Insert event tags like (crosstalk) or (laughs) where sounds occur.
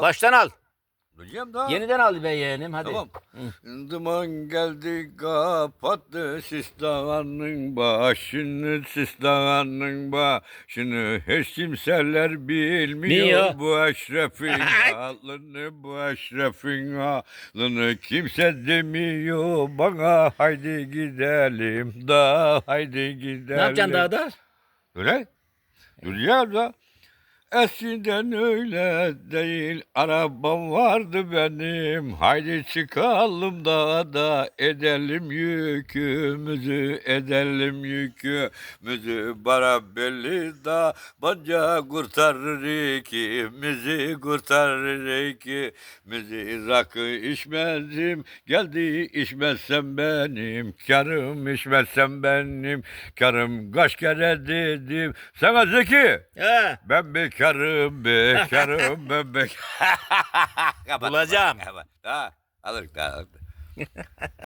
Baştan al. Diyeceğim daha. Yeniden al be yeğenim hadi. Tamam. Duman geldi kapattı sistanın başını sistanın başını hiç kimseler bilmiyor Niye? bu eşrefin (laughs) halını bu eşrefin halını kimse demiyor bana haydi gidelim da haydi gidelim. Ne yapacaksın daha da? Öyle. Dünya da eskiden öyle değil. Arabam vardı benim. Haydi çıkalım da da edelim yükümüzü, edelim yükümüzü. Bara belli da banca kurtarır ikimizi, kurtarır ikimizi. Rakı içmezdim, geldi içmezsem benim. Karım içmezsem benim. Karım kaç kere dedim. Sana Zeki. He. Ben bekarım, bekarım, (laughs) ben bekarım. Bulacağım. Ha, alırız, alırız.